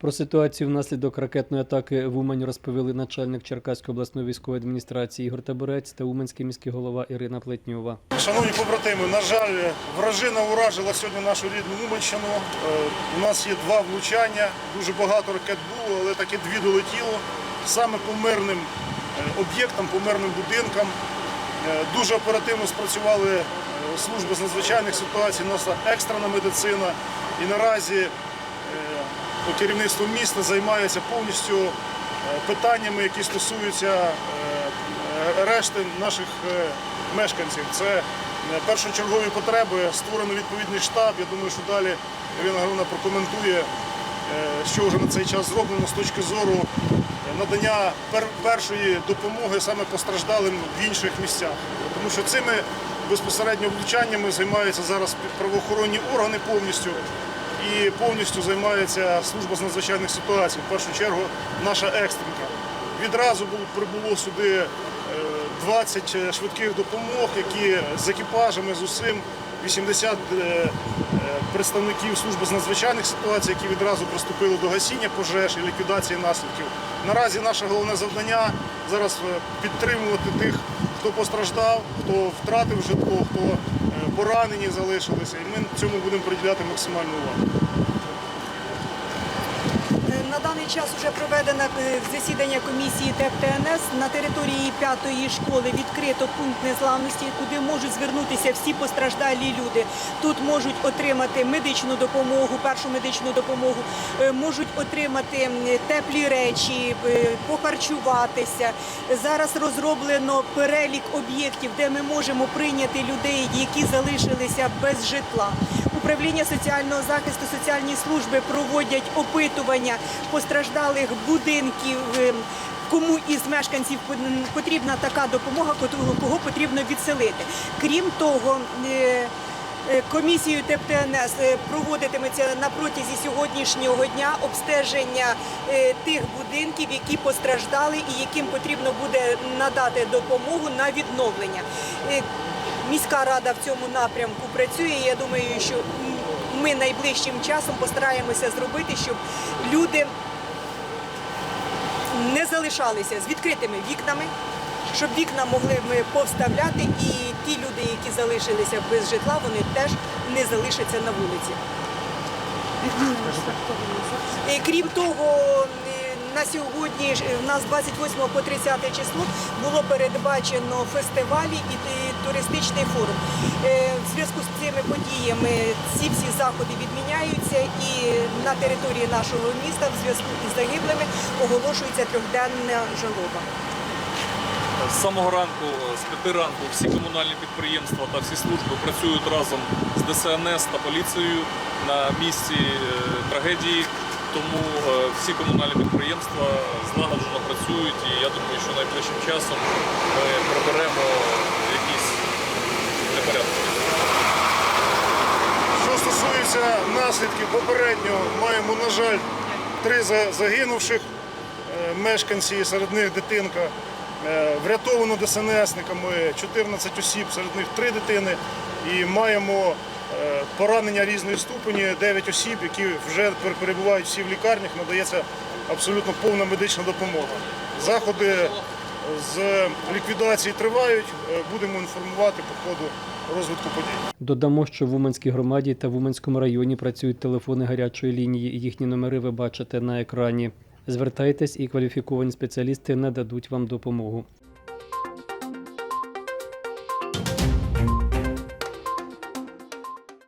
Про ситуацію внаслідок ракетної атаки в Умані розповіли начальник Черкаської обласної військової адміністрації Ігор Табурець та Уманський міський голова Ірина Плетньова. Шановні побратими, на жаль, вражина уражила сьогодні нашу рідну Уманщину. Е, У нас є два влучання, дуже багато ракет було, але таки дві долетіло саме по мирним е, об'єктам, по мирним будинкам. Е, Дуже оперативно спрацювали служби з надзвичайних ситуацій, наша екстрена медицина. І наразі керівництво міста займається повністю е, питаннями, які стосуються е, е, решти наших е, мешканців. Це е, першочергові потреби, створено відповідний штаб. Я думаю, що далі Ірина Григорівна прокоментує, е, що вже на цей час зроблено з точки зору е, надання першої допомоги саме постраждалим в інших місцях. Тому що цими безпосередньо влучаннями займаються зараз правоохоронні органи повністю. І повністю займається служба з надзвичайних ситуацій. В першу чергу наша екстренка. Відразу прибуло сюди е, 20 швидких допомог, які з екіпажами, з усім 80 е, е, представників служби з надзвичайних ситуацій, які відразу приступили до гасіння пожеж і ліквідації наслідків. Наразі наше головне завдання зараз е, підтримувати тих, хто постраждав, хто втратив житло, хто е, поранені залишилися. І ми цьому будемо приділяти максимальну увагу. Даний час вже проведено е, засідання комісії ТЕП ТНС. На території п'ятої школи відкрито пункт незламності, куди можуть звернутися всі постраждалі люди. Тут можуть отримати медичну допомогу, першу медичну допомогу, е, можуть отримати теплі речі, е, похарчуватися. Зараз розроблено перелік об'єктів, де ми можемо прийняти людей, які залишилися без житла. Управління соціального захисту соціальні служби проводять опитування постраждалих будинків. е, Кому із мешканців потрібна така допомога, кого- потрібно відселити. Крім того, е, е, комісією ТЕПТНС проводитиметься на протязі сьогоднішнього дня обстеження тих будинків, які постраждали і яким потрібно буде надати допомогу на відновлення. Міська рада в цьому напрямку працює. Я думаю, що ми найближчим часом постараємося зробити, щоб люди не залишалися з відкритими вікнами, щоб вікна могли ми повставляти, і ті люди, які залишилися без житла, вони теж не залишаться на вулиці. Е, Крім того, е, на сьогодні е, в нас 28 по 30 число було передбачено фестивалі і е, туристичний форум. Е, В зв'язку з цими подіями ці всі заходи відміняються і на території нашого міста в зв'язку із загиблими оголошується трьохденна жалоба. З самого ранку, з п'яти ранку, всі комунальні підприємства та всі служби працюють разом з ДСНС та поліцією на місці е, трагедії. Тому е, всі комунальні підприємства злагоджено працюють і я думаю, що найближчим часом ми приберемо якісь непорядки. Що стосується наслідків, попередньо маємо, на жаль, три загинувших е, мешканці, серед них дитинка. Е, Врятовано ДСНСниками 14 осіб, серед них три дитини. І маємо поранення різної ступені, 9 осіб, які вже перебувають всі в лікарнях, надається абсолютно повна медична допомога. Заходи з ліквідації тривають, е, будемо інформувати по ходу розвитку подій. Додамо, що в Уманській громаді та в Уманському районі працюють телефони гарячої лінії. Їхні номери ви бачите на екрані. Звертайтесь і кваліфіковані спеціалісти нададуть вам допомогу.